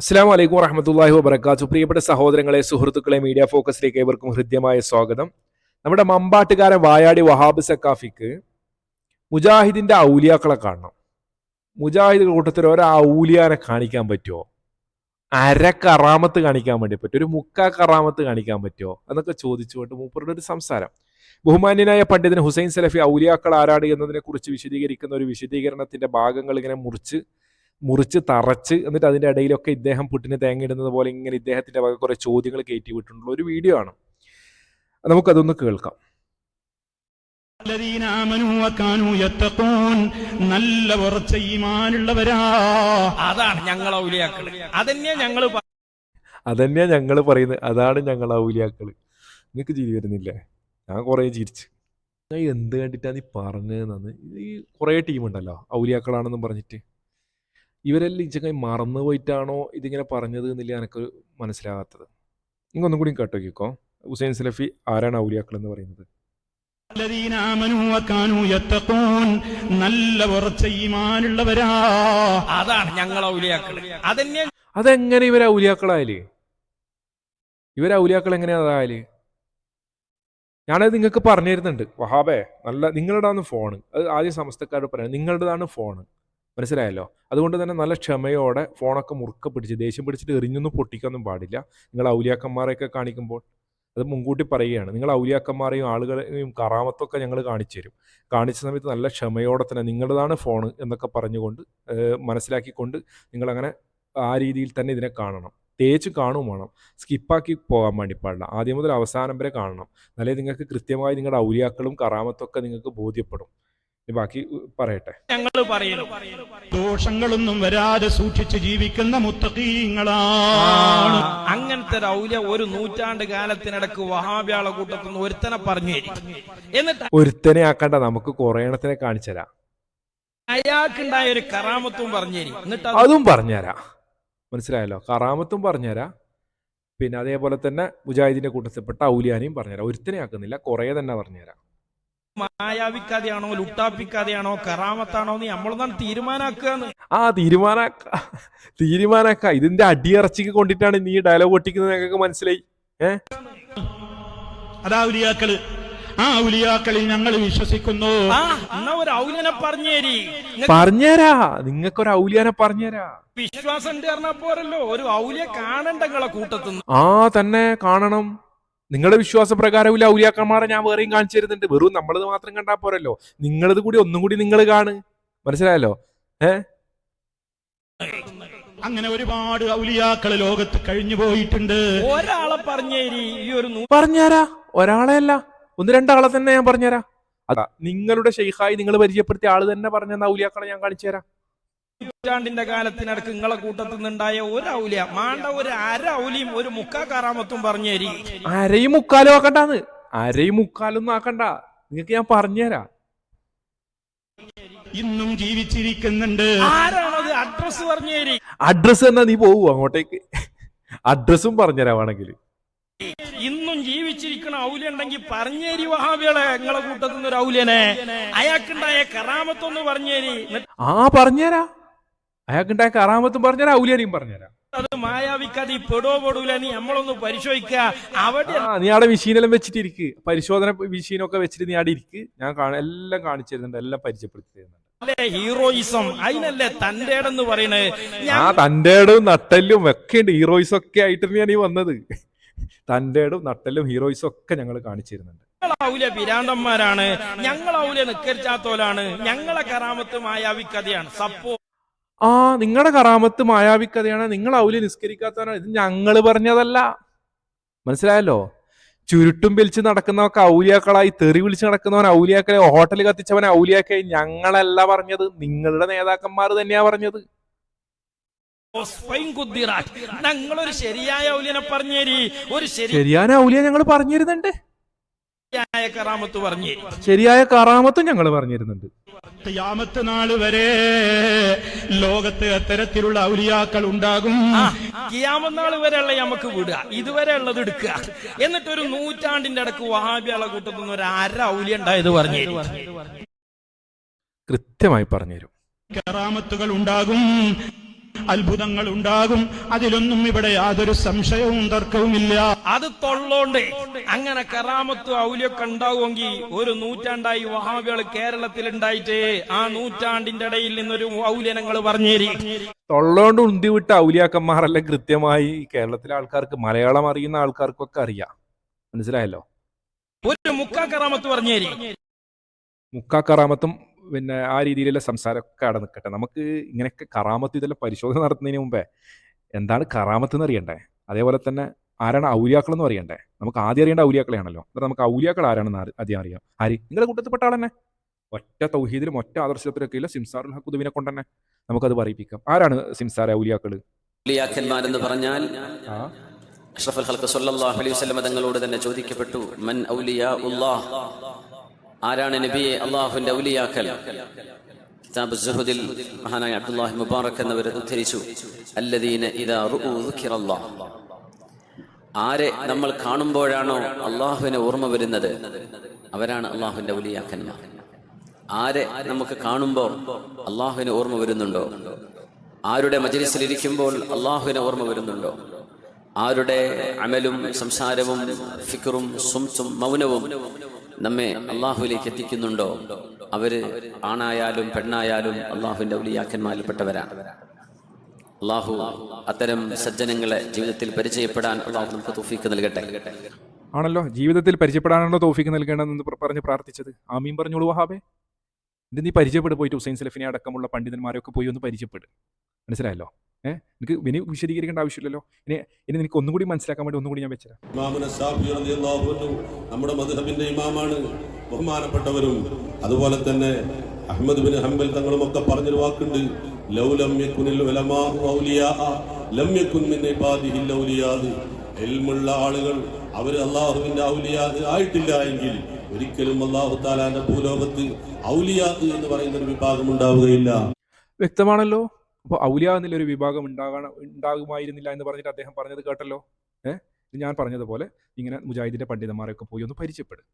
അസ്സാം വലൈക്കും വറഹമത്തല്ലാഹി വബർക്കാത്തു പ്രിയപ്പെട്ട സഹോദരങ്ങളെ സുഹൃത്തുക്കളെ മീഡിയ ഫോക്കസിലേക്ക് ഏവർക്കും ഹൃദ്യമായ സ്വാഗതം. നമ്മുടെ മമ്പാട്ടുകാരൻ വായാടി വഹാബ് സക്കാഫിക്ക് മുജാഹിദിന്റെ ഔലിയാക്കളെ കാണണം. മുജാഹിദ് കൂട്ടത്തിൽ ഒരു ഔലിയാനെ കാണിക്കാൻ പറ്റുമോ അര കറാമത്ത് കാണിക്കാൻ വേണ്ടി പറ്റുമോ ഒരു മുക്കാ കറാമത്ത് കാണിക്കാൻ പറ്റുമോ എന്നൊക്കെ ചോദിച്ചുകൊണ്ട് മൂപ്പറുടെ ഒരു സംസാരം. ബഹുമാന്യനായ പണ്ഡിതൻ ഹുസൈൻ സലഫി ഔലിയാക്കൾ ആരാട് എന്നതിനെ കുറിച്ച് വിശദീകരിക്കുന്ന ഒരു വിശദീകരണത്തിന്റെ ഭാഗങ്ങൾ ഇങ്ങനെ മുറിച്ച് മുറിച്ച് തറച്ച് എന്നിട്ട് അതിന്റെ ഇടയിലൊക്കെ ഇദ്ദേഹം പുട്ടിന് തേങ്ങ ഇടുന്നത് പോലെ ഇങ്ങനെ ഇദ്ദേഹത്തിന്റെ വക കുറേ ചോദ്യങ്ങൾ കയറ്റി വിട്ടിട്ടുള്ള ഒരു വീഡിയോ ആണ്. നമുക്കതൊന്ന് കേൾക്കാം. നല്ല അതാണ് അതന്നെ ഞങ്ങൾ പറയുന്നത്. അതാണ് ഞങ്ങൾ ഔലിയാക്കൾ. നിങ്ങക്ക് ചിരി വരുന്നില്ലേ? ഞാൻ കുറേ ചിരിച്ച്. ഞാൻ എന്ത് കണ്ടിട്ടാണ് നീ പറഞ്ഞതെന്നാണ്. ഈ കുറേ ടീമുണ്ടല്ലോ ഔലിയാക്കളാണെന്നും പറഞ്ഞിട്ട്. ഇവരെല്ലാം ഈ ചങ്ങായി മറന്നു പോയിട്ടാണോ ഇതിങ്ങനെ പറഞ്ഞത് എന്നില്ല എനിക്ക് മനസ്സിലാകാത്തത്. നിങ്ങൾ ഒന്നും കൂടി കേട്ടോക്കിക്കോ ഹുസൈൻ സലഫി ആരാണ് ഔലിയാക്കൾ എന്ന് പറയുന്നത്? അതാണ് അതെങ്ങനെ ഇവർ ഔലിയാക്കളായാൽ? ഇവർ ഔലിയാക്കൾ എങ്ങനെയാതായാൽ ഞാനത് നിങ്ങൾക്ക് പറഞ്ഞു തരുന്നുണ്ട്. വഹാബേ നല്ല നിങ്ങളുടെതാണ് ഫോണ് അത് ആദ്യം സമസ്തക്കാരോട് പറയാം നിങ്ങളുടേതാണ് ഫോണ് മനസ്സിലായല്ലോ? അതുകൊണ്ട് തന്നെ നല്ല ക്ഷമയോടെ ഫോണൊക്കെ മുറുക്ക പിടിച്ച് ദേഷ്യം പിടിച്ചിട്ട് എറിഞ്ഞൊന്നും പൊട്ടിക്കൊന്നും പാടില്ല. നിങ്ങൾ ഔലിയാക്കന്മാരെയൊക്കെ കാണിക്കുമ്പോൾ അത് മുൻകൂട്ടി പറയുകയാണ്. നിങ്ങൾ ഔലിയാക്കന്മാരെയും ആളുകളെയും കറാമത്തൊക്കെ ഞങ്ങൾ കാണിച്ചു തരും. കാണിച്ച സമയത്ത് നല്ല ക്ഷമയോടെ തന്നെ നിങ്ങളുടേതാണ് ഫോൺ എന്നൊക്കെ പറഞ്ഞുകൊണ്ട് മനസ്സിലാക്കിക്കൊണ്ട് നിങ്ങളങ്ങനെ ആ രീതിയിൽ തന്നെ ഇതിനെ കാണണം. തേച്ച് കാണും വേണം. സ്കിപ്പാക്കി പോകാൻ വേണ്ടി പാടില്ല. ആദ്യം മുതൽ അവസാനം വരെ കാണണം. എന്നാലേ നിങ്ങൾക്ക് കൃത്യമായി നിങ്ങളുടെ ഔലിയാക്കളും കറാമത്തൊക്കെ നിങ്ങൾക്ക് ബോധ്യപ്പെടും. ബാക്കി പറയട്ടെ. ഞങ്ങൾ പറയുന്നു ദോഷങ്ങളൊന്നും വരാതെ സൂക്ഷിച്ച് ജീവിക്കുന്ന മുത്തഖീങ്ങളാണ്. അങ്ങനത്തെ ഒരു ഒരു നൂറ്റാണ്ട് കാലത്തിനിടക്ക് വഹാബ്യാള കൂട്ടത്തിൽ നിന്ന് ഒരുത്തനെ പറഞ്ഞു എന്നിട്ട് ഒരുത്തനെ ആക്കണ്ട നമുക്ക് കുറേ എണ്ണത്തിനെ കാണിച്ചു തരാം. അയാൾക്കുണ്ടായ ഒരു കറാമത്തും പറഞ്ഞു എന്നിട്ട് അതും പറഞ്ഞുതരാ. മനസ്സിലായല്ലോ? കറാമത്തും പറഞ്ഞുതരാ. പിന്നെ അതേപോലെ തന്നെ മുജാഹിദിന്റെ കൂട്ടത്തിൽപ്പെട്ട ഔലിയാനെയും പറഞ്ഞുതരാം. ഒരുത്തനെ ആക്കുന്നില്ല കുറേ തന്നെ പറഞ്ഞുതരാം. മായാവിക്കാതെയാണോ ലുട്ടാപ്പിക്കാതെയാണോ കറാമത്താണോ നീ നമ്മളൊന്നാണ് തീരുമാനാക്കുക ആ തീരുമാനാക്ക തീരുമാനാക്ക. ഇതിന്റെ അടിയറച്ചിക്ക് കൊണ്ടിട്ടാണ് നീ ഡയലോഗ് ഒട്ടിക്കുന്നത് ഞങ്ങൾക്ക് മനസ്സിലായി. അതാ ഉലിയാക്കൾ ആ ഉലിയാക്കളിൽ ഞങ്ങൾ വിശ്വസിക്കുന്നു. ഒരു ഔലിയനെ പറഞ്ഞേരി തരി. പറഞ്ഞുതരാ. നിങ്ങൾക്കൊരു ഔലിയാനെ പറഞ്ഞുതരാ. വിശ്വാസം പോരല്ലോ. ഒരു ഔലിയ കാണണ്ട കൂട്ടത്തുനിന്ന്. ആ തന്നെ കാണണം. നിങ്ങളുടെ വിശ്വാസപ്രകാരം ഇല്ല ഔലിയാക്കന്മാരെ ഞാൻ വേറെയും കാണിച്ചു തരുന്നുണ്ട്. വെറും നമ്മളത് മാത്രം കണ്ടാൽ പോരല്ലോ. നിങ്ങളത് കൂടി ഒന്നും കൂടി നിങ്ങൾ കാണ്. മനസ്സിലായല്ലോ? ഏ? അങ്ങനെ ഒരുപാട് ഔലിയാക്കളെ ലോകത്ത് കഴിഞ്ഞു പോയിട്ടുണ്ട്. ഒരാളെ പറഞ്ഞു തരി ഈ ഒരു പറഞ്ഞുതരാ ഒരാളെ അല്ല. ഒന്ന് രണ്ടാളെ തന്നെ ഞാൻ പറഞ്ഞുതരാം അതാ നിങ്ങളുടെ ഷെയ്ഖായി നിങ്ങൾ പരിചയപ്പെടുത്തിയ ആൾ തന്നെ പറഞ്ഞ ഔലിയാക്കളെ ഞാൻ കാണിച്ചു തരാം. നൂറ്റാണ്ടിന്റെ കാലത്തിനടക്ക് നിങ്ങളെ കൂട്ടത്തിൽ നിന്നുണ്ടായ ഒരു ഔലിയ മാണ്ട ഒരു അര ഔലിയും ഒരു മുക്കാ കറാമത്തും പറഞ്ഞു തരി അരയും മുക്കാലും ആക്കണ്ടാന്ന്. അരയും മുക്കാലൊന്നും ആക്കണ്ട. നിങ്ങക്ക് ഞാൻ പറഞ്ഞുതരാം. ഇന്നും ജീവിച്ചിരിക്കുന്നുണ്ട്. ആരാണത്? അഡ്രസ് പറഞ്ഞു തരി അഡ്രസ് എന്നാ നീ പോവൂ അങ്ങോട്ടേക്ക്. അഡ്രസ്സും പറഞ്ഞുതരാം വേണമെങ്കിൽ ഇന്നും ജീവിച്ചിരിക്കണ ഔലിയ ഉണ്ടെങ്കിൽ പറഞ്ഞേരി വഹാബികളെ നിങ്ങളെ കൂട്ടത്തിൽ നിന്ന് ഒരു ഔലിയനെ. അയാൾക്കുണ്ടായ കറാമത്തൊന്ന് പറഞ്ഞേരി. ആ പറഞ്ഞുതരാ. അയാൾക്കുണ്ടായ കറാമത്തും പറഞ്ഞുതരാം ഔലിയാനിയും പറഞ്ഞുതരാം. അത് മായാവിക്കാതെ ഈ പെടോ പെടൂല നീ നമ്മളൊന്ന് പരിശോധിക്കുക അവിടെ ആ നീ അവിടെ മെഷീനെല്ലാം വെച്ചിട്ടിരിക്ക്. പരിശോധന മെഷീനൊക്കെ വെച്ചിട്ട് നീ അവിടെ ഇരിക്ക്. ഞാൻ കാണ- എല്ലാം കാണിച്ചു തരുന്നുണ്ട് എല്ലാം പരിചയപ്പെടുത്തി തരുന്നുണ്ട് അല്ലേ ഹീറോയിസം. അതിനല്ലേ തന്റെ ഇടന്ന് പറയണത് ആ ഇടവും നട്ടല്ലും ഒക്കെ ഉണ്ട് ഹീറോയിസ് ഒക്കെ ആയിട്ട് ഞാൻ ഈ വന്നത്. തന്റെ ഇടവും നട്ടല്ലും ഹീറോയിസും ഒക്കെ ഞങ്ങൾ കാണിച്ചു തരുന്നുണ്ട് ഞങ്ങൾ ഔലിയ പിരാന്തന്മാരാണ്. ഞങ്ങൾ ഔലിയ നിക്കരിച്ചാത്തോലാണ് ഞങ്ങളെ കറാമത്ത് മായാവിക്കഥയാണ്. സപ്പോ ആ നിങ്ങളുടെ കറാമത്ത് മായാവിക്കഥയാണ് നിങ്ങൾ ഔലി നിസ്കരിക്കാത്തവനാണ് ഇത് ഞങ്ങൾ പറഞ്ഞതല്ല. മനസ്സിലായല്ലോ? ചുരുട്ടും വലിച്ച് നടക്കുന്നവർക്ക് ഔലിയാക്കളായി തെറി വിളിച്ച് നടക്കുന്നവൻ ഔലിയാക്കളെ ഹോട്ടൽ കത്തിച്ചവൻ ഔലിയാക്കായി ഞങ്ങളല്ല പറഞ്ഞത്. നിങ്ങളുടെ നേതാക്കന്മാർ തന്നെയാ പറഞ്ഞത്. ഞങ്ങളൊരു ശരിയായ ഔലിയനെ പറഞ്ഞേരി. ഒരു ശരിയായ ഔലിയ ഞങ്ങൾ പറഞ്ഞിരുന്നുണ്ട്. കറാമത്ത് പറഞ്ഞു. ശരിയായ കറാമത്തും ഞങ്ങൾ പറഞ്ഞിരുന്നുണ്ട്. യാമത്ത് നാൾ വരെ ലോകത്ത് അത്തരത്തിലുള്ള ഔലിയാക്കൾ ഉണ്ടാകും. ആ കിയാമന്നാൾ വരെയുള്ള നമുക്ക് വിടുക. ഇതുവരെ ഉള്ളത് എടുക്കുക. എന്നിട്ട് ഒരു നൂറ്റാണ്ടിന്റെ ഇടയ്ക്ക് വഹാബിയാളെ കൂട്ടത്തിൽ നിന്ന് ഒരു അര ഔലിയ ഉണ്ടായത് പറഞ്ഞു. കൃത്യമായി പറഞ്ഞുതരും. കറാമത്തുകൾ ഉണ്ടാകും. അത്ഭുതങ്ങൾ ഉണ്ടാകും അതിലൊന്നും ഇവിടെ യാതൊരു സംശയവും തർക്കവുമില്ല. അത് തൊള്ളോണ്ട് അങ്ങനെ കറാമത്ത് ഔലിയൊക്കെ ഉണ്ടാവുമെങ്കിൽ ഒരു നൂറ്റാണ്ടായി വഹാബികൾ കേരളത്തിൽ ഉണ്ടായിട്ട് ആ നൂറ്റാണ്ടിന്റെ ഇടയിൽ നിന്നൊരു ഔലിയനങ്ങൾ പറഞ്ഞേരി. തൊള്ളോണ്ട് ഉന്തി വിട്ട ഔലിയാക്കന്മാരല്ല കൃത്യമായി കേരളത്തിലെ ആൾക്കാർക്ക് മലയാളം അറിയുന്ന ആൾക്കാർക്കൊക്കെ അറിയാം. മനസ്സിലായല്ലോ? ഒരു മുക്കാ കറാമത്ത് പറഞ്ഞേരി. മുക്കാ കറാമത്തും പിന്നെ ആ രീതിയിലുള്ള സംസാരമൊക്കെ അവിടെ നിൽക്കട്ടെ. നമുക്ക് ഇങ്ങനെയൊക്കെ കറാമത്ത് ഇതെല്ലാം പരിശോധന നടത്തുന്നതിന് മുമ്പേ എന്താണ് കറാമത്ത് എന്ന് അറിയണ്ടേ? അതേപോലെ തന്നെ ആരാണ് ഔലിയാക്കൾ എന്ന് അറിയണ്ടേ? നമുക്ക് ആദ്യം അറിയേണ്ട ഔലിയാക്കളെയാണല്ലോ. അപ്പോൾ നമുക്ക് ഔലിയാക്കൾ ആരാണെന്ന് ആദ്യം അറിയാം. ആര്? നിങ്ങളുടെ കൂട്ടത്തിൽപ്പെട്ട ആളെന്നെ ഒറ്റ തൗഹീദിലും ഒറ്റ ആദർശത്തിലൊക്കെ ഇല്ല സിംസാറുൽ ഹക്കുദുവിനെ കൊണ്ട് തന്നെ നമുക്കത് പറയിപ്പിക്കാം. ആരാണ് സിംസാര ഔലിയാക്കൾ? ഔലിയാക്കന്മാരെന്ന് പറഞ്ഞാൽ അഷ്റഫുൽ ഹൽക്ക് സല്ലല്ലാഹു അലൈഹി വസല്ലം തങ്ങളോട് തന്നെ ചോദിക്കപ്പെട്ടു മൻ ഔലിയാ ഉല്ലാഹ് ആരാണ് നബിയെ അള്ളാഹുവിന്റെ ഔലിയാക്കൽ? കിതാബ് സുഹുദിൽ മഹാനായ അബ്ദുല്ലാഹി മുബാറക് എന്നവർ ഉദ്ധരിച്ചു. അല്ലദീന ഇദാ റുഉ ആരെ നമ്മൾ കാണുമ്പോഴാണോ അള്ളാഹുവിനെ ഓർമ്മ വരുന്നത്? അവരാണ് അള്ളാഹുവിന്റെ ഔലിയാക്കന്മാർ. ആരെ നമുക്ക് കാണുമ്പോൾ അള്ളാഹുവിനെ ഓർമ്മ വരുന്നുണ്ടോ? ആരുടെ മജലിസിൽ ഇരിക്കുമ്പോൾ അള്ളാഹുവിനെ ഓർമ്മ വരുന്നുണ്ടോ? ആരുടെ അമലും സംസാരവും ഫിക്കറും സുംസും മൗനവും നമ്മെ അള്ളാഹുലേക്ക് എത്തിക്കുന്നുണ്ടോ? അവർ ആണായാലും പെണ്ണായാലും അള്ളാഹുവിന്റെ ഔലിയാക്കന്മാരിൽപ്പെട്ടവരാണ് അള്ളാഹു അത്തരം സജ്ജനങ്ങളെ ജീവിതത്തിൽ പരിചയപ്പെടാൻ അള്ളാഹു നമുക്ക് തുഫീക്ക് നൽകട്ടെ. ആണല്ലോ ജീവിതത്തിൽ പരിചയപ്പെടാനുള്ള തോഫിക്ക് നൽകേണ്ടതെന്ന് പറഞ്ഞ് പ്രാർത്ഥിച്ചത്. ആമീൻ പറഞ്ഞോളൂ വഹാബേ. ഇത് നീ പരിചയപ്പെട്ട് പോയിട്ട് ഹുസൈൻ സലഫിനെ അടക്കമുള്ള പണ്ഡിതന്മാരൊക്കെ പോയി ഒന്ന് പരിചയപ്പെട്. മനസ്സിലായല്ലോ? ഏഹ് എനിക്ക് ഇനി വിശദീകരിക്കേണ്ട ആവശ്യമില്ലല്ലോ? ഇനി ഇനി നിനക്ക് ഒന്നും കൂടി മനസ്സിലാക്കാൻ വേണ്ടി ഒന്നും കൂടി ഞാൻ വെച്ചത് നമ്മുടെ മധുഹബിന്റെ ഇമാമാണ്. ബഹുമാനപ്പെട്ടവരും അതുപോലെ തന്നെ അഹമ്മദ് ബിൻ ഹംബൽ തങ്ങളും ഒക്കെ പറഞ്ഞൊരു വാക്കുണ്ട്. ലൗലം ഔലിയാ ലം മിൻ ഇബാദിഹിൽ ഇൽമുള്ള ആളുകൾ അവർ അള്ളാഹുവിന്റെ ഔലിയാ ആയിട്ടില്ല എങ്കിൽ ഒരിക്കലും അള്ളാഹു താലാന്റെ ഭൂലോകത്ത് ഔലിയാ എന്ന് പറയുന്ന ഒരു വിഭാഗം ഉണ്ടാവുകയില്ല. വ്യക്തമാണല്ലോ? അപ്പോൾ ഔലിയ എന്നുള്ളൊരു വിഭാഗം ഉണ്ടാകണം ഉണ്ടാകുമായിരുന്നില്ല എന്ന് പറഞ്ഞിട്ട് അദ്ദേഹം പറഞ്ഞത് കേട്ടല്ലോ? ഏഹ് ഞാൻ പറഞ്ഞതുപോലെ ഇങ്ങനെ മുജാഹിദിന്റെ പണ്ഡിതന്മാരൊക്കെ പോയി ഒന്ന് പരിചയപ്പെടും.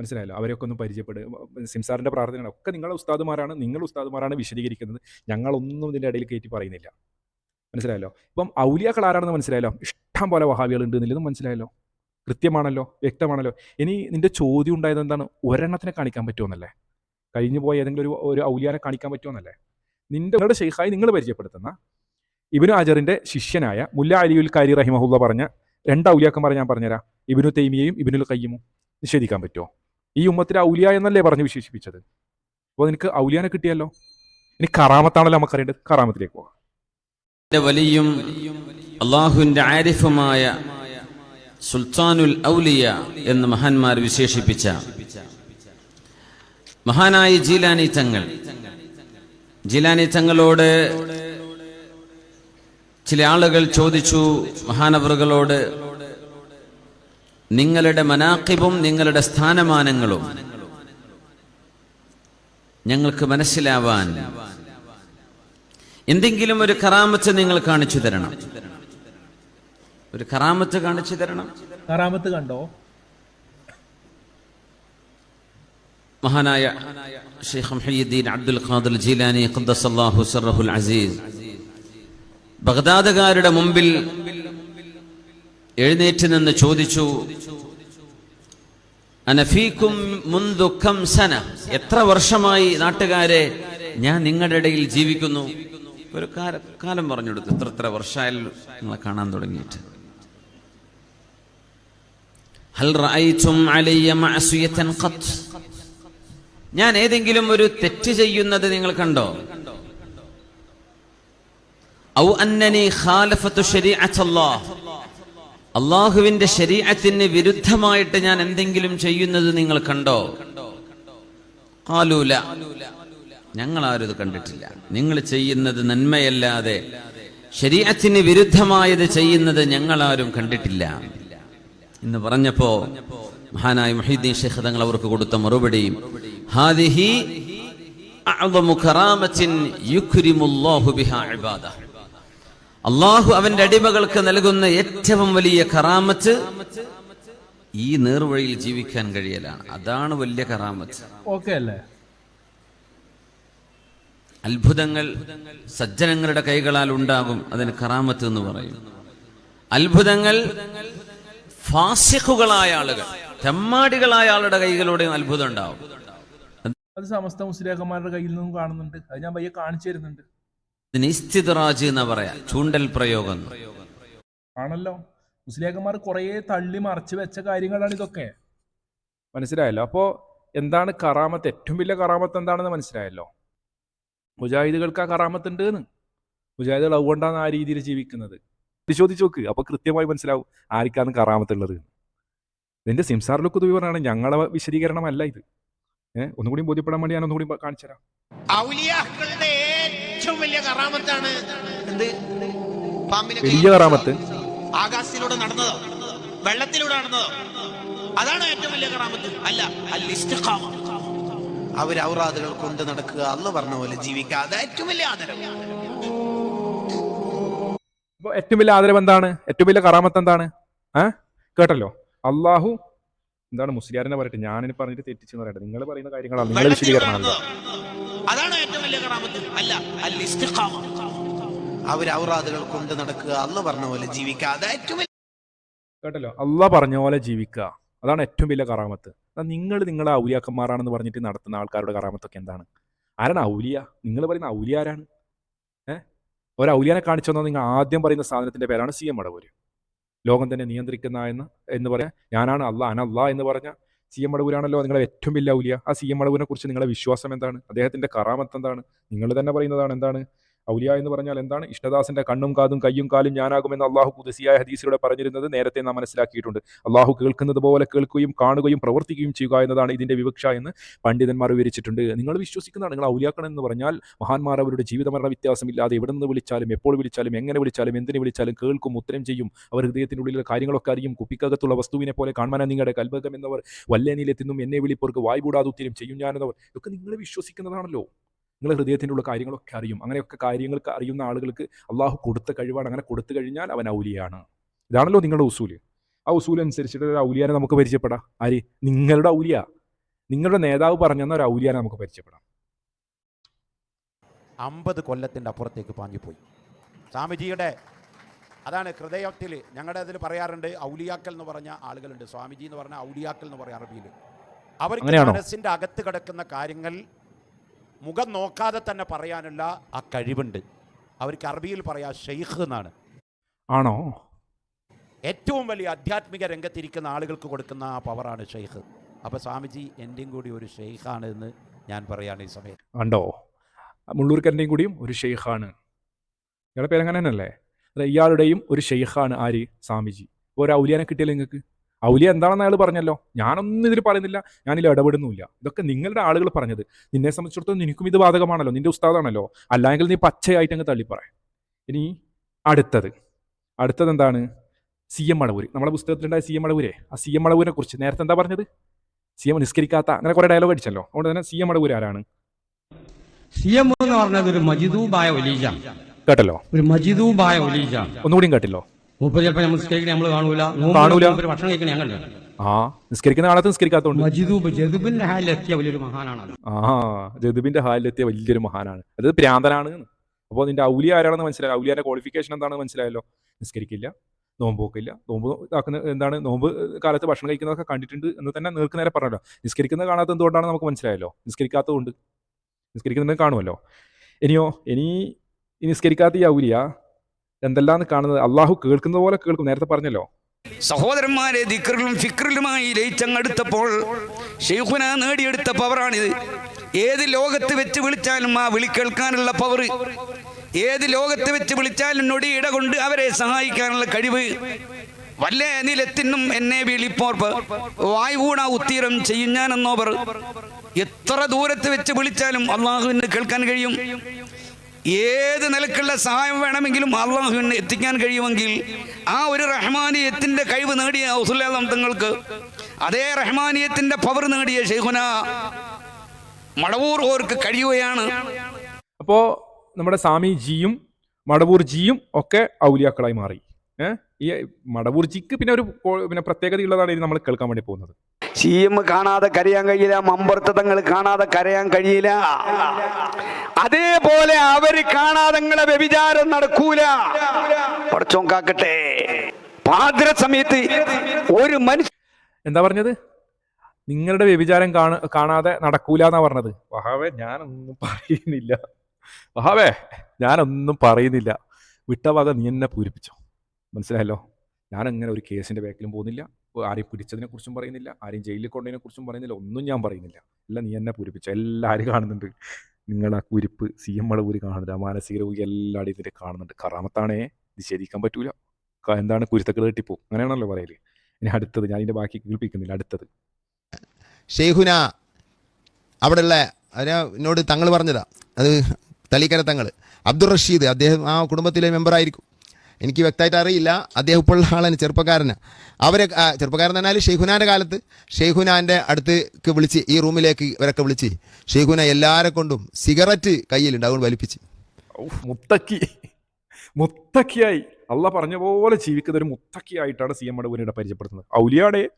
മനസ്സിലായല്ലോ? അവരെയൊക്കെ ഒന്ന് പരിചയപ്പെടും. സിംസാറിന്റെ പ്രാർത്ഥനയാണ്. ഒക്കെ നിങ്ങളെ ഉസ്താദുമാരാണ് നിങ്ങൾ ഉസ്താദുമാരാണ് വിശദീകരിക്കുന്നത്. ഞങ്ങളൊന്നും ഇതിന്റെ ഇടയിൽ കയറ്റി പറയുന്നില്ല. മനസ്സിലായല്ലോ? ഇപ്പം ഔലിയാക്കൾ ആരാണെന്ന് മനസ്സിലായല്ലോ? ഇഷ്ടം പോലെ വഹാബികൾ ഉണ്ട് എന്നുള്ളതും മനസ്സിലായല്ലോ? കൃത്യമാണല്ലോ? വ്യക്തമാണല്ലോ? ഇനി നിന്റെ ചോദ്യം ഉണ്ടായത് എന്താണ്? ഒരെണ്ണത്തിനെ കാണിക്കാൻ പറ്റുമെന്നല്ലേ കഴിഞ്ഞു പോയ ഏതെങ്കിലും ഒരു ഒരു ഔലിയാനെ കാണിക്കാൻ പറ്റുമെന്നല്ലേ നിന്റെ നിങ്ങളുടെ ഷെയ്ഖായി നിങ്ങൾ പരിചയപ്പെടുത്തുന്ന ഇബിനു അജറിന്റെ ശിഷ്യനായ മുല്ല അലിയുൽ കാരി റഹിമഹുല്ല പറഞ്ഞ രണ്ട് ഔലിയാക്കന്മാരെ ഞാൻ പറഞ്ഞുതരാം. ഇബിനു തൈമിയയും ഇബിനുൽ കയ്യമും നിഷേധിക്കാൻ പറ്റുമോ? ഈ ഉമ്മത്തിൽ ഔലിയ എന്നല്ലേ പറഞ്ഞ് വിശേഷിപ്പിച്ചത്? അപ്പോൾ നിനക്ക് ഔലിയാനെ കിട്ടിയല്ലോ? ഇനി കറാമത്താണല്ലോ നമുക്കറിയേണ്ടത്. കറാമത്തിലേക്ക് പോകാം. വലിയും ആരിഫുമായ സുൽത്താനുൽ ഔലിയ എന്ന് മഹാന്മാർ വിശേഷിപ്പിച്ച മഹാനായ ജീലാനി തങ്ങൾ ജീലാനി തങ്ങളോട് ചില ആളുകൾ ചോദിച്ചു മഹാനവറുകളോട് നിങ്ങളുടെ മനാക്കിബും നിങ്ങളുടെ സ്ഥാനമാനങ്ങളും ഞങ്ങൾക്ക് മനസ്സിലാവാൻ എന്തെങ്കിലും ഒരു കറാമത്ത് നിങ്ങൾ കാണിച്ചു തരണം. ഒരു കറാമത്ത് കാണിച്ചു തരണം. കറാമത്ത് കണ്ടോ? മഹാനായ Sheikh Muhyiddin Abdul Qadir Jilani ഖദ്ദസല്ലാഹു സറഹുൽ അസീസ്. ബഗ്ദാദുകാരുടെ മുമ്പിൽ എഴുന്നേറ്റ് നിന്ന് ചോദിച്ചു അനഫീക്കും കം സന? എത്ര വർഷമായി നാട്ടുകാരെ ഞാൻ നിങ്ങളുടെ ഇടയിൽ ജീവിക്കുന്നു. ഒരു കാലം പറഞ്ഞു കൊടുത്തു ഇത്ര ഇത്ര വർഷമായാലും നിങ്ങളെ കാണാൻ തുടങ്ങിയിട്ട്. ഹൽ റഅയ്തും അലയ്യ മഅസിയതൻ ഖത്ത് ഞാൻ ഏതെങ്കിലും ഒരു തെറ്റ് ചെയ്യുന്നത് നിങ്ങൾ കണ്ടോ? ഔ അന്നനി അള്ളാഹുവിന്റെ ശരീരത്തിന് വിരുദ്ധമായിട്ട് ഞാൻ എന്തെങ്കിലും ചെയ്യുന്നത് നിങ്ങൾ കണ്ടോ? കാലൂല ഞങ്ങൾ ആരും ഇത് കണ്ടിട്ടില്ല. നിങ്ങൾ ചെയ്യുന്നത് നന്മയല്ലാതെ ശരീരത്തിന് വിരുദ്ധമായത് ചെയ്യുന്നത് ഞങ്ങൾ ആരും കണ്ടിട്ടില്ല. എന്ന് പറഞ്ഞപ്പോ മഹാനായ മുഹീദ്ദീൻ ഷെഹദങ്ങൾ തങ്ങൾ അവർക്ക് കൊടുത്ത മറുപടിയും ഹാദിഹി അള്ളാഹു അവന്റെ അടിമകൾക്ക് നൽകുന്ന ഏറ്റവും വലിയ കറാമത്ത് ഈ നേർവഴിയിൽ ജീവിക്കാൻ കഴിയലാണ്. അതാണ് വലിയ കറാമത്ത്. ഓക്കെ അല്ലേ? അത്ഭുതങ്ങൾ സജ്ജനങ്ങളുടെ കൈകളാൽ ഉണ്ടാകും അതിന് കറാമത്ത് എന്ന് പറയും. അത്ഭുതങ്ങൾ ഫാസിഖുകളായ ആളുകൾ തെമ്മാടികളായ ആളുടെ കൈകളിലൂടെ അത്ഭുതം ഉണ്ടാവും. അത് സമസ്ത മുസ്ലിയാക്കന്മാരുടെ കയ്യിൽ നിന്നും കാണുന്നുണ്ട്. അത് ഞാൻ പയ്യെ കാണിച്ചു തരുന്നുണ്ട്. ഇസ്തിദ്റാജ് എന്ന് പറയാ. ചൂണ്ടൽ പ്രയോഗം. ആണല്ലോ. മുസ്ലിയാക്കന്മാർ കുറേ തള്ളി മറച്ചു വെച്ച കാര്യങ്ങളാണ് ഇതൊക്കെ. മനസ്സിലായല്ലോ? അപ്പോൾ എന്താണ് കറാമത്ത്? ഏറ്റവും വലിയ കറാമത്ത് എന്താണെന്ന് മനസ്സിലായല്ലോ? മുജാഹിദുകൾക്ക് ആ കറാമത്ത് ഉണ്ട് എന്ന് മുജാഹിദുകൾ അതുകൊണ്ടാണ് ആ രീതിയിൽ ജീവിക്കുന്നത്. പരിശോധിച്ച് നോക്ക്. അപ്പോൾ കൃത്യമായി മനസ്സിലാവും ആർക്കാണ് കറാമത്തുള്ളത് ഇതിന്റെ സിംസാർ ലുക്ക് തുവി പറഞ്ഞാണ് ഞങ്ങളെ വിശദീകരണമല്ല ഇത്. ഒന്നുകൂടി ബോധ്യപ്പെടാൻ വേണ്ടി ഞാൻ ഒന്നുകൂടി കാണിച്ചുതരാം ഔലിയാക്കളുടെ ഏറ്റവും വലിയ കറാമത്താണ് എന്ത്? പാമ്പിനെ വലിയ കറാമത്ത്. ആകാശത്തിലൂടെ നടന്നതോ? വെള്ളത്തിലൂടെ നടന്നതോ? അതാണ് ഏറ്റവും വലിയ കറാമത്ത്. അല്ല അൽ ഇസ്തിഖാമ. അവർ ഔറാദുകൾ കൊണ്ട് നടക്കുക അന്ന് പറഞ്ഞ പോലെ ജീവിക്കുക. അത് ഏറ്റവും വലിയ ആദരം. അപ്പോൾ ഏറ്റവും വലിയ ആദരവ് എന്താണ്? ഏറ്റവും വലിയ കറാമത്ത് എന്താണ്? ഏഹ് കേട്ടല്ലോ. അള്ളാഹു എന്താണ് മുസ്ലിയാരനെ പറയട്ടെ ഞാനിനി പറഞ്ഞിട്ട് തെറ്റിച്ചെന്ന് പറയട്ടെ നിങ്ങൾ പറയുന്ന കാര്യങ്ങളാണ് നിങ്ങൾ വിശദീകരണം വിശദീകരണമാണല്ലോ അതാണ് ഏറ്റവും വലിയ കറാമത്ത് അല്ല അൽ ഇസ്തിഖാമ അവർ ഔറാദുകൾ കൊണ്ട് നടക്കുക അല്ല പറഞ്ഞ പോലെ ജീവിക്കുക. അത് ഏറ്റവും കേട്ടല്ലോ? അള്ളാഹ് പറഞ്ഞ പോലെ ജീവിക്കുക. അതാണ് ഏറ്റവും വലിയ കറാമത്ത്. നിങ്ങൾ നിങ്ങളെ ഔലിയാക്കന്മാരാണെന്ന് പറഞ്ഞിട്ട് നടത്തുന്ന ആൾക്കാരുടെ കറാമത്തൊക്കെ എന്താണ്? ആരാണ് ഔലിയ? നിങ്ങൾ പറയുന്ന ഔലിയാരാണ്? ഏഹ് ഒരു ഔലിയാനെ കാണിച്ചു തന്നാൽ നിങ്ങൾ ആദ്യം പറയുന്ന സാധനത്തിന്റെ പേരാണ് സി എം മടവൂര് ലോകം തന്നെ നിയന്ത്രിക്കുന്ന എന്ന് എന്ന് പറയാം ഞാനാണ് അല്ല അനല്ല എന്ന് പറഞ്ഞ സി എം അടവൂരാണല്ലോ നിങ്ങളെ ഏറ്റവും വലിയ ഔലിയ. ആ സി എം അടവൂരിനെ കുറിച്ച് നിങ്ങളുടെ വിശ്വാസം എന്താണ്? അദ്ദേഹത്തിന്റെ കറാമത്ത് എന്താണ്? നിങ്ങൾ തന്നെ പറയുന്നതാണ് എന്താണ്? ഔലിയ എന്ന് പറഞ്ഞാൽ എന്താണ്? ഇഷ്ടദാസന്റെ കണ്ണും കാതും കയ്യും കാലും ഞാനാകുമെന്ന് അള്ളാഹു കുദസിയായ ഹദീസിലൂടെ പറഞ്ഞിരുന്നത് നേരത്തെ നാം മനസ്സിലാക്കിയിട്ടുണ്ട്. അള്ളാഹു കേൾക്കുന്നത് പോലെ കേൾക്കുകയും കാണുകയും പ്രവർത്തിക്കുകയും ചെയ്യുക എന്നതാണ് ഇതിന്റെ വിവക്ഷ എന്ന് പണ്ഡിതന്മാർ വിവരിച്ചിട്ടുണ്ട്. നിങ്ങൾ വിശ്വസിക്കുന്നതാണ്. നിങ്ങൾ ഔലിയാക്കണം എന്ന് പറഞ്ഞാൽ മഹാന്മാർ അവരുടെ ജീവിതമരണ വ്യത്യാസമില്ലാതെ എവിടെ നിന്ന് വിളിച്ചാലും എപ്പോൾ വിളിച്ചാലും എങ്ങനെ വിളിച്ചാലും എന്തിനു വിളിച്ചാലും കേൾക്കും ഉത്തരം ചെയ്യും. അവർ ഹൃദയത്തിനുള്ളിലെ കാര്യങ്ങളൊക്കെ അറിയും. കുപ്പിക്കകത്തുള്ള വസ്തുവിനെ പോലെ കാണാൻ നിങ്ങളുടെ കൽബകം എന്നവർ. വല്ലേനിലെത്തിന്നും എന്നെ വിളിപ്പോർക്ക് വായ്പൂടാതെ ഉത്തരം ചെയ്യും ഞാനെന്നവർ. ഇതൊക്കെ നിങ്ങൾ വിശ്വസിക്കുന്നതാണല്ലോ. നിങ്ങൾ ഹൃദയത്തിന്റെ ഉള്ള കാര്യങ്ങളൊക്കെ അറിയും. അങ്ങനെയൊക്കെ കാര്യങ്ങൾക്ക് അറിയുന്ന ആളുകൾക്ക് അള്ളാഹു കൊടുത്ത കഴിവാണ്. അങ്ങനെ കൊടുത്തു കഴിഞ്ഞാൽ അവൻ ഔലിയാണ്. ഇതാണല്ലോ നിങ്ങളുടെ ഉസൂൽ. ആ ഉസൂൽ അനുസരിച്ചിട്ട് ഒരു ഔലിയാനെ നമുക്ക് പരിചയപ്പെടാം. ആര്? നിങ്ങളുടെ ഔലിയ. നിങ്ങളുടെ നേതാവ് പറഞ്ഞു പറഞ്ഞെന്ന ഒരു ഔലിയാനെ നമുക്ക് പരിചയപ്പെടാം. അമ്പത് കൊല്ലത്തിന്റെ അപ്പുറത്തേക്ക് പാഞ്ഞുപോയി. സ്വാമിജിയുടെ അതാണ് ഹൃദയത്തിൽ ഞങ്ങളുടെ അതിൽ പറയാറുണ്ട് ഔലിയാക്കൽ എന്ന് പറഞ്ഞ ആളുകളുണ്ട്. സ്വാമിജി എന്ന് പറഞ്ഞ ഔലിയാക്കൽ എന്ന് പറയാം അറബിയിൽ. അവർക്ക്? മനസ്സിന്റെ അകത്ത് കിടക്കുന്ന കാര്യങ്ങൾ മുഖം നോക്കാതെ തന്നെ പറയാനുള്ള ആ കഴിവുണ്ട്. അവർക്ക് അറബിയിൽ പറയാ ഷെയ്ഖ് എന്നാണ്. ആണോ? ഏറ്റവും വലിയ ആധ്യാത്മിക രംഗത്തിരിക്കുന്ന ആളുകൾക്ക് കൊടുക്കുന്ന ആ പവറാണ് ഷെയ്ഖ് അപ്പോൾ സ്വാമിജി എന്റെയും കൂടി ഒരു ഷെയ്ഖാണ് എന്ന് ഞാൻ പറയാണ് ഈ സമയത്ത്. കണ്ടോ? മുള്ളൂർക്കന്റെയും കൂടിയും ഒരു ഷെയ്ഖാണ് ഇയാളുടെ പേരങ്ങനെ തന്നെയല്ലേ അതെ ഇയാളുടെയും ഒരു ഷെയ്ഖാണ് ആര്? സ്വാമിജി. ഒരു ഔലിയാനെ കിട്ടിയല്ലേ നിങ്ങൾക്ക്? ഔലിയ എന്താണെന്ന് അയാൾ പറഞ്ഞല്ലോ? ഞാനൊന്നും ഇതിൽ പറയുന്നില്ല. ഞാനിതിൽ ഇടപെടുന്നില്ല ഇതൊക്കെ നിങ്ങളുടെ ആളുകൾ പറഞ്ഞത്. നിന്നെ സംബന്ധിച്ചിടത്തോളം നിനക്കും ഇത് ബാധകമാണല്ലോ. നിന്റെ ഉസ്താദാണല്ലോ. അല്ലെങ്കിൽ നീ പച്ചയായിട്ട് അങ്ങ് തള്ളിപ്പറ ഇനി അടുത്തത്. അടുത്തത് എന്താണ്? സി എം മടവൂര് നമ്മുടെ പുസ്തകത്തിലുണ്ടായ സി എം മടവൂരെ ആ സി എം മടവൂരിനെ കുറിച്ച് നേരത്തെ എന്താ പറഞ്ഞത്? സി എം നിസ്കരിക്കാത്ത അങ്ങനെ കുറെ ഡയലോഗ് അടിച്ചല്ലോ. അതുകൊണ്ട് തന്നെ സി എം മടവൂര് ആരാണ്? സി എം എന്ന് പറഞ്ഞത് ഒരു മജിദൂബായ ഒലീജ കേട്ടല്ലോ? ഒരു മജിദൂബായ ഒലീജ ഒന്നുകൂടിയും കേട്ടില്ലോ? മൂപ്പര് ചിലപ്പോൾ നമ്മൾ നിസ്കരിക്കണേ നമ്മൾ കാണൂല. നോമ്പ് കാണൂല. മൂപ്പര് ഭക്ഷണം കഴിക്കണേ ഞങ്ങൾ ആ നിസ്കരിക്കുന്ന മജിദൂബ് ജദുബിന്റെ ഹാലിലെത്തിയ വലിയൊരു മഹാനാണ് അത്. ആ ജദുബിന്റെ ഹാലിലെത്തിയ വലിയൊരു മഹാനാണ്. അത് അപ്പോൾ നിന്റെ ഔലിയ ആരാണെന്ന് മനസ്സിലായി? ഔലിയാന്റെ ക്വാളിഫിക്കേഷൻ എന്താണെന്ന് മനസ്സിലായല്ലോ? നിസ്കരിക്കില്ല നോമ്പ് നോക്കില്ല നോമ്പ് ഇതാക്കുന്ന എന്താണ്? നോമ്പ് കാലത്ത് ഭക്ഷണം കഴിക്കുന്നതൊക്കെ കണ്ടിട്ടുണ്ട് എന്ന് തന്നെ നേർക്ക് നേരെ പറഞ്ഞല്ലോ. നിസ്കരിക്കുന്നത് കാണാത്ത എന്തുകൊണ്ടാണ് നമുക്ക് മനസ്സിലായല്ലോ? നിസ്കരിക്കാത്തതുകൊണ്ട്. നിസ്കരിക്കുന്നത് കാണുമല്ലോ. ഇനിയോ ഇനി ഈ നിസ്കരിക്കാത്ത ഈ ഔലിയ എന്തെല്ലാം കാണുന്നത് അള്ളാഹു കേൾക്കുന്ന പോലെ കേൾക്കും. നേരത്തെ പറഞ്ഞല്ലോ. സഹോദരന്മാരെ ദിക്റിലും ഫിക്റിലുമായി ലയിച്ചങ്ങെടുത്തപ്പോൾ ഷെയ്ഖുന നേടിയെടുത്ത പവറാണിത്. ഏത് ലോകത്ത് വെച്ച് വിളിച്ചാലും ആ വിളി കേൾക്കാനുള്ള പവർ ഏത് ലോകത്ത് വെച്ച് വിളിച്ചാലും നൊടിയിട കൊണ്ട് അവരെ സഹായിക്കാനുള്ള കഴിവ്. വല്ല നിലത്തിനും എന്നെ വിളിപ്പോർ വായുകൂണ ഉത്തീരം ചെയ്യും ഞാനെന്നോവർ. എത്ര ദൂരത്ത് വെച്ച് വിളിച്ചാലും അള്ളാഹുവിന് കേൾക്കാൻ കഴിയും. ഏത് നിലക്കുള്ള സഹായം വേണമെങ്കിലും അള്ളാഹുവിന് എത്തിക്കാൻ കഴിയുമെങ്കിൽ ആ ഒരു റഹ്മാനിയത്തിന്റെ കഴിവ് നേടിയ ഔസുല്ലാദം തങ്ങൾക്ക് അതേ റഹ്മാനിയത്തിന്റെ പവർ നേടിയ ഷെയ്ഖുന മടവൂർ ഓർക്ക് കഴിയുകയാണ്. അപ്പോൾ നമ്മുടെ സാമി ജിയും മടവൂർ ജിയും ഒക്കെ ഔലിയാക്കളായി മാറി. ഏഹ് ഈ മടവുർജിക്ക് പിന്നെ ഒരു പിന്നെ പ്രത്യേകത ഉള്ളതാണ് ഇത് നമ്മൾ കേൾക്കാൻ വേണ്ടി പോകുന്നത്. സി എം കാണാതെ കരയാൻ കഴിയില്ല മമ്പർത്തതങ്ങൾ കാണാതെ കരയാൻ കഴിയില്ല. അതേപോലെ അവർ കാണാതെ നിങ്ങളെ വ്യഭിചാരം നടക്കൂല. പഠിച്ചോൻ കാക്കട്ടെ. പാതിര സമയത്ത് ഒരു മനുഷ്യ എന്താ പറഞ്ഞത്? നിങ്ങളുടെ വ്യഭിചാരം കാണ കാണാതെ നടക്കൂല എന്നാ പറഞ്ഞത്. വഹാവേ ഞാനൊന്നും പറയുന്നില്ല. വഹാവേ ഞാനൊന്നും പറയുന്നില്ല. വിട്ട വക നീ എന്നെ പൂരിപ്പിച്ചോ? മനസ്സിലായല്ലോ? ഞാനങ്ങനെ ഒരു കേസിന്റെ ബാക്കിലും പോകുന്നില്ല. ആരെയും പിടിച്ചതിനെ കുറിച്ചും പറയുന്നില്ല. ആരെയും ജയിലിൽ കൊണ്ടതിനെ കുറിച്ചും പറയുന്നില്ല. ഒന്നും ഞാൻ പറയുന്നില്ല. അല്ല നീ എന്നെ പൂരിപ്പിച്ച. എല്ലാവരും കാണുന്നുണ്ട്. നിങ്ങൾ ആ കുരിപ്പ് സി എം മടവൂര് കാണുന്നുണ്ട്. ആ മാനസിക രോഗി എല്ലാവരും ഇതിന്റെ കാണുന്നുണ്ട്. കറാമത്താണേ. നിഷേധിക്കാൻ പറ്റൂല. ക- എന്താണ് കുരുത്തക്കൾ കെട്ടിപ്പോവും അങ്ങനെയാണല്ലോ പറയൽ. ഇനി അടുത്തത് ഞാൻ ഇതിന്റെ ബാക്കി കേൾപ്പിക്കുന്നില്ല. അടുത്തത്. അവിടെയുള്ള ഉള്ള എന്നോട് തങ്ങൾ പറഞ്ഞതാ. അത് തളിക്കര തങ്ങൾ അബ്ദുൾ റഷീദ് അദ്ദേഹം ആ കുടുംബത്തിലെ മെമ്പറായിരിക്കും എനിക്ക് വ്യക്തമായിട്ട് അറിയില്ല. അദ്ദേഹം ഇപ്പോൾ ആളാണ് ചെറുപ്പക്കാരന്. അവരെ ചെറുപ്പക്കാരൻ തന്നാൽ ഷെയ്ഖുനാന്റെ കാലത്ത് ഷെയ്ഖുനാന്റെ അടുത്തേക്ക് വിളിച്ച് ഈ റൂമിലേക്ക് ഇവരൊക്കെ വിളിച്ച് ഷെയ്ഖുന എല്ലാരെ കൊണ്ടും സിഗരറ്റ് കയ്യിലുണ്ട്. അതുകൊണ്ട് വലിപ്പിച്ച്. മുത്തക്കി. മുത്തക്കിയായി. അല്ല പറഞ്ഞ പോലെ ജീവിക്കുന്ന ഒരു മുത്തക്കിയായിട്ടാണ് സി എം മടവൂരിനെ പരിചയപ്പെടുത്തുന്നത്. ഔലിയാടെ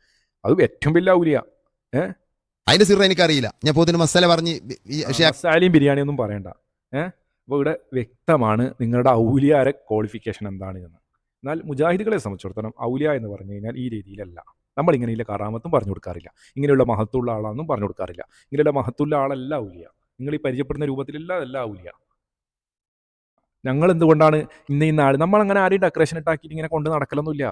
അത് ഏറ്റവും വലിയ ഔലിയ. അതിന്റെ സിറ എനിക്കറിയില്ല. ഞാൻ പോത്തിന് മസാല പറഞ്ഞ് ബിരിയാണി ഒന്നും പറയണ്ട. ഏഹ് അപ്പോൾ ഇവിടെ വ്യക്തമാണ് നിങ്ങളുടെ ഔലിയാരെ ക്വാളിഫിക്കേഷൻ എന്താണ് എന്ന് എന്നാൽ മുജാഹിദുകളെ സംബന്ധിച്ചിടത്തോളം ഔലിയ എന്ന് പറഞ്ഞു കഴിഞ്ഞാൽ ഈ രീതിയിലല്ല. നമ്മൾ ഇങ്ങനെയുള്ള കറാമത്തും പറഞ്ഞു കൊടുക്കാറില്ല. ഇങ്ങനെയുള്ള മഹത്തുള്ള ആളാണെന്നും പറഞ്ഞു കൊടുക്കാറില്ല. ഇങ്ങനെയുള്ള മഹത്തുള്ള ആളല്ല ഔലിയ. നിങ്ങൾ ഈ പരിചയപ്പെടുന്ന രൂപത്തിലല്ല അതല്ല ഔലിയ. ഞങ്ങൾ എന്തുകൊണ്ടാണ് ഇന്ന ഇന്ന ആൾ നമ്മൾ അങ്ങനെ ആരെയും ഡെക്കറേഷൻ ഇട്ടാക്കിയിട്ട് ഇങ്ങനെ കൊണ്ട് നടക്കലൊന്നുമില്ല.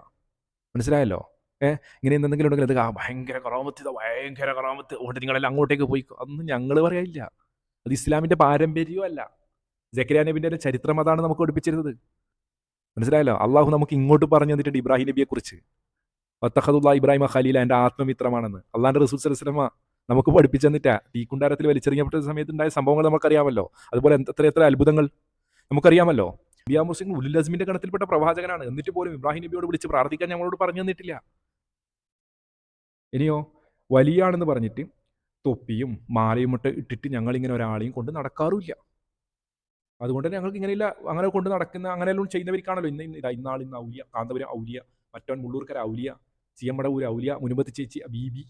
മനസ്സിലായല്ലോ? ഏഹ് ഇങ്ങനെ എന്തെങ്കിലും ഉണ്ടെങ്കിൽ അത് ഭയങ്കര കറാമത്ത് ഭയങ്കര കറാമത്ത്. അതുകൊണ്ട് നിങ്ങളെല്ലാം അങ്ങോട്ടേക്ക് പോയി. അതൊന്നും ഞങ്ങൾ പറയില്ല അത് ഇസ്ലാമിന്റെ പാരമ്പര്യമോ അല്ല നബിന്റെ ഒരു ചരിത്രം അതാണ് നമുക്ക് പഠിപ്പിച്ചിരുന്നത്. മനസ്സിലായല്ലോ? അള്ളാഹു നമുക്ക് ഇങ്ങോട്ട് പറഞ്ഞു തന്നിട്ടുണ്ട് ഇബ്രാഹിം നബിയെ കുറിച്ച്. വത്തഹദുല്ലാ ഇബ്രാഹിം ഖലീല എന്റെ ആത്മമിത്രമാണെന്ന്. അള്ളാഹിന്റെ റസൂൽ സലസ്ലമ നമുക്ക് പഠിപ്പിച്ചു തന്നിട്ടാ. തീക്കുണ്ടാരത്തിൽ വലിച്ചെറിയപ്പെട്ട സമയത്ത് ഉണ്ടായ സംഭവങ്ങൾ നമുക്കറിയാമല്ലോ. അതുപോലെ എത്ര എത്ര അത്ഭുതങ്ങൾ നമുക്കറിയാമല്ലോ. ബിയാ മുസ്ലിം ഉലുൽ അസ്മിന്റെ ഗണത്തിൽപ്പെട്ട പ്രവാചകനാണ്. എന്നിട്ട് പോലും ഇബ്രാഹിം നബിയോട് വിളിച്ച് പ്രാർത്ഥിക്കാൻ ഞങ്ങളോട് പറഞ്ഞു തന്നിട്ടില്ല. ഇനിയോ വലിയാണെന്ന് പറഞ്ഞിട്ട് തൊപ്പിയും മാലയും ഇട്ട് ഇട്ടിട്ട് ഞങ്ങളിങ്ങനെ ഒരാളെയും കൊണ്ട് നടക്കാറുമില്ല. അതുകൊണ്ട് തന്നെ ഞങ്ങൾക്ക് ഇങ്ങനെയില്ല അങ്ങനെ കൊണ്ട് നടക്കുന്ന അങ്ങനെയെല്ലാം ചെയ്യുന്നവർക്കാണല്ലോ ഇന്ന് ഇതാ ഇന്നാൾ ഇന്ന് ഔലിയ കാന്തപുരം ഔലിയ മറ്റവൻ മുള്ളൂർക്കര ഔലിയ ചിയമ്മടവൂർ ഔലിയ മുനുമ്പത്ത് ചേച്ചി ബീബി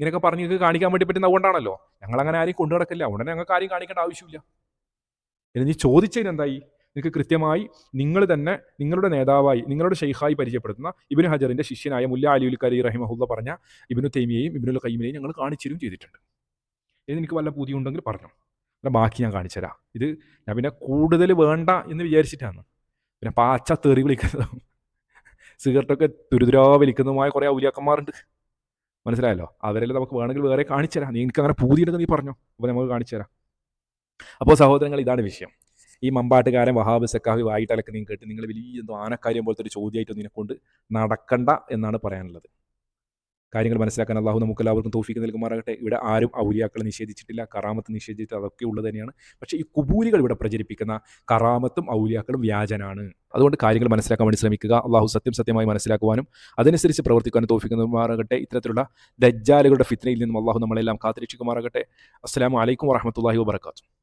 ഇങ്ങനെയൊക്കെ പറഞ്ഞ് നിങ്ങൾക്ക് കാണിക്കാൻ വേണ്ടി പറ്റുന്ന അതുകൊണ്ടാണല്ലോ. ഞങ്ങൾ അങ്ങനെ ആരെയും കൊണ്ടു നടക്കില്ല. അതുകൊണ്ട് ഞങ്ങൾക്ക് ആരെയും കാണിക്കേണ്ട ആവശ്യമില്ല. ഇനി നീ ചോദിച്ചതിന് എന്തായി? നിങ്ങൾക്ക് കൃത്യമായി നിങ്ങൾ തന്നെ നിങ്ങളുടെ നേതാവായി നിങ്ങളുടെ ഷെയ്ഖായി പരിചയപ്പെടുത്തുന്ന ഇബിന് ഹജറിന്റെ ശിഷ്യനായ മുല്ല അലിയുൽ കരി റഹിമഹുല്ല പറഞ്ഞ ഇബിനു തൈമിയെയും ഇബിനുൽ കൈമിനെയും ഞങ്ങൾ കാണിച്ചിരും ചെയ്തിട്ടുണ്ട്. ഇത് എനിക്ക് വല്ല പുതിയ ഉണ്ടെങ്കിൽ പറഞ്ഞു. അല്ല ബാക്കി ഞാൻ കാണിച്ചു തരാം. ഇത് ഞാൻ പിന്നെ കൂടുതൽ വേണ്ട എന്ന് വിചാരിച്ചിട്ടാണ്. പിന്നെ പാച്ച തെറി വിളിക്കുന്നതും സിഗരറ്റൊക്കെ തുരുതുരാ വലിക്കുന്നതുമായ കുറേ ഔലിയാക്കന്മാരുണ്ട്. മനസ്സിലായല്ലോ? അവരെല്ലാം നമുക്ക് വേണമെങ്കിൽ വേറെ കാണിച്ചു തരാം. എനിക്ക് അങ്ങനെ പൂതിയുണ്ടെന്ന് നീ പറഞ്ഞോ? അപ്പോൾ നമുക്ക് കാണിച്ചു തരാം. അപ്പോൾ സഹോദരങ്ങൾ ഇതാണ് വിഷയം. ഈ മമ്പാട്ടുകാരൻ വഹാബ് സക്കാഹി വായിട്ടാലൊക്കെ നിങ്ങൾ കേട്ട് നിങ്ങൾ വലിയ എന്തോ ആനക്കാര്യം പോലത്തെ ഒരു ചോദ്യമായിട്ട് നിന്നെ കൊണ്ട് നടക്കണ്ട എന്നാണ് പറയാനുള്ളത്. കാര്യങ്ങൾ മനസ്സിലാക്കാൻ അള്ളാഹു നമുക്ക് എല്ലാവർക്കും തോഫിക്ക് നൽകുമാറാകട്ടെ. ഇവിടെ ആരും ഔലിയാക്കളെ നിഷേധിച്ചിട്ടില്ല കറാമത്ത് നിഷേധിച്ചിട്ട് അതൊക്കെ ഉള്ളത് തന്നെയാണ്. പക്ഷേ ഈ കുബൂരികൾ ഇവിടെ പ്രചരിപ്പിക്കുന്ന കറാമത്തും ഔലിയാക്കളും വ്യാജനാണ്. അതുകൊണ്ട് കാര്യങ്ങൾ മനസ്സിലാക്കാൻ വേണ്ടി ശ്രമിക്കുക അള്ളാഹു സത്യം സത്യമായി മനസ്സിലാക്കുവാനും അതനുസരിച്ച് പ്രവർത്തിക്കാനും തോഫിക്കുമാറാകട്ടെ ഇത്തരത്തിലുള്ള ദജ്ജാലുകളുടെ ഫിത്നയിൽ നിന്നും അള്ളാഹു നമ്മളെല്ലാം കാത്തിരക്ഷിക്കുമാറാകട്ടെ. അസ്സാം വലൈക്കും വാഹമത്തല്ലാഹി വാബർക്കാത്തു